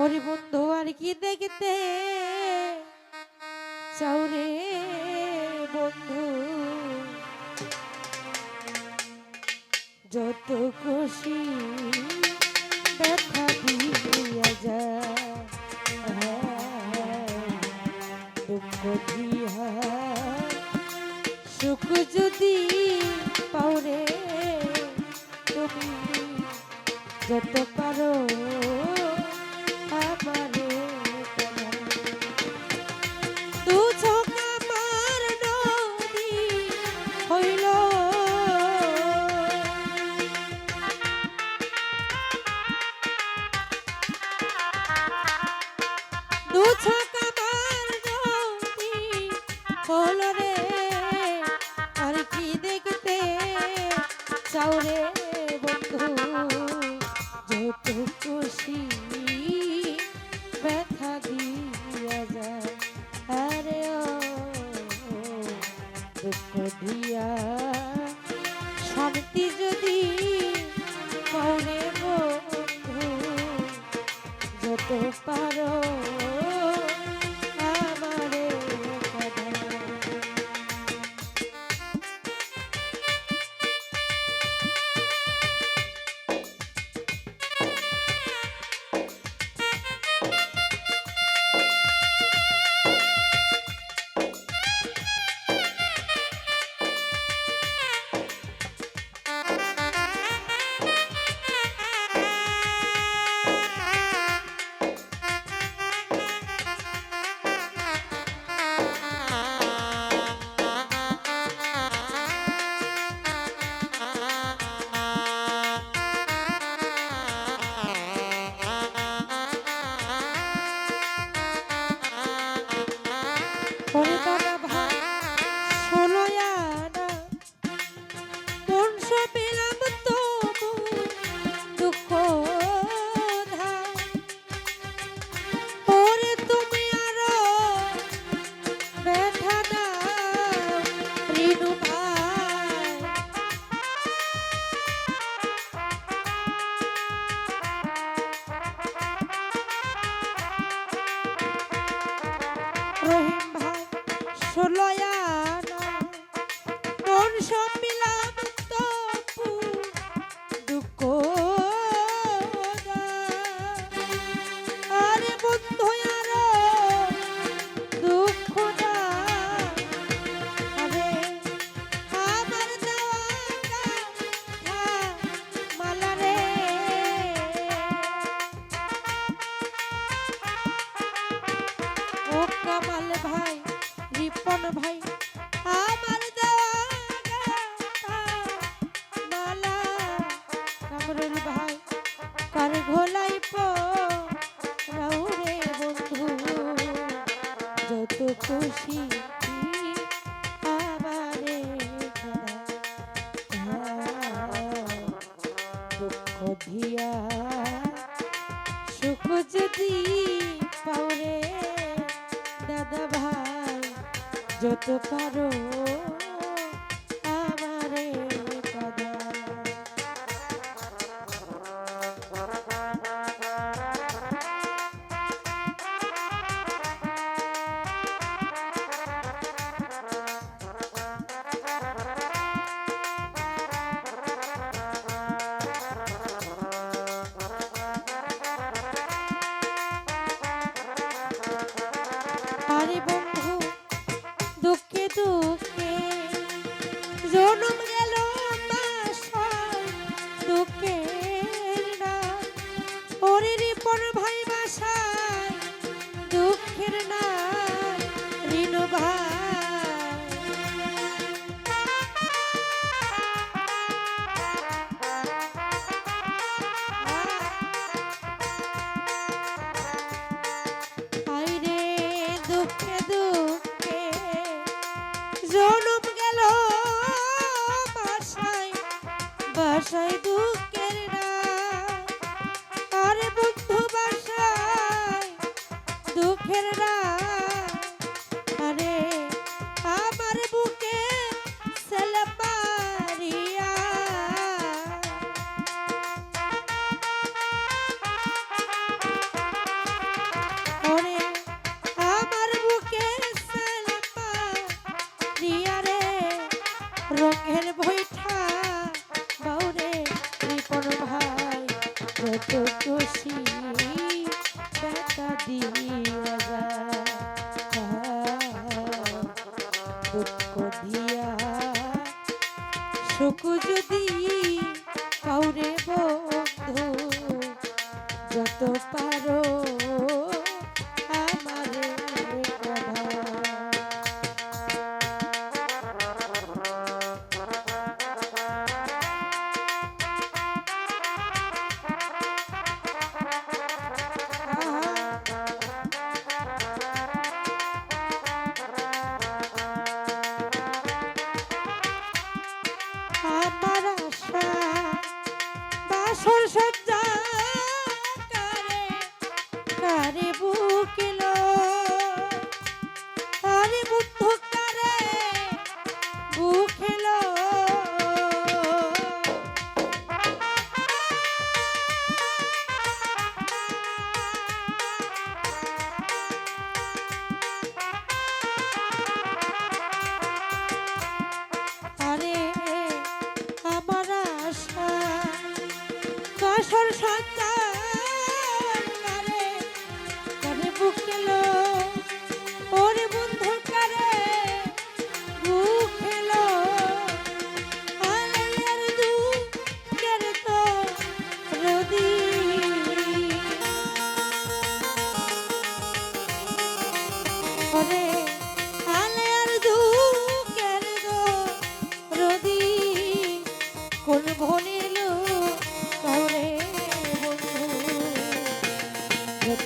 ওরে বন্ধু, আর কি দেখতে? চাউরে বন্ধু। যত খুশি ব্যথা দিয়া যা দুঃখ দিয়া সুখ যদি পাওরে তুমি, যত পারো চাও রে বন্ধু যত খুশি ব্যথা দিয়া যায়। আরে ও, দুঃখ দিয়া শান্তি যদি মনে বন্ধু, যত পারো কামাল ভাই, রিপন ভাই, আমার দেওয়া মালা কামরুল ভাই, কার ঘোলাই পরে বন্ধু, যত খুশি আমারে দুঃখ দিয়া সুখ যদি পাওরে দাদা ভাই যত পারো কত খুশি টাকা দিয়া দুঃখ দিয়া সুখ যদি যত পারো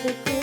Thank you.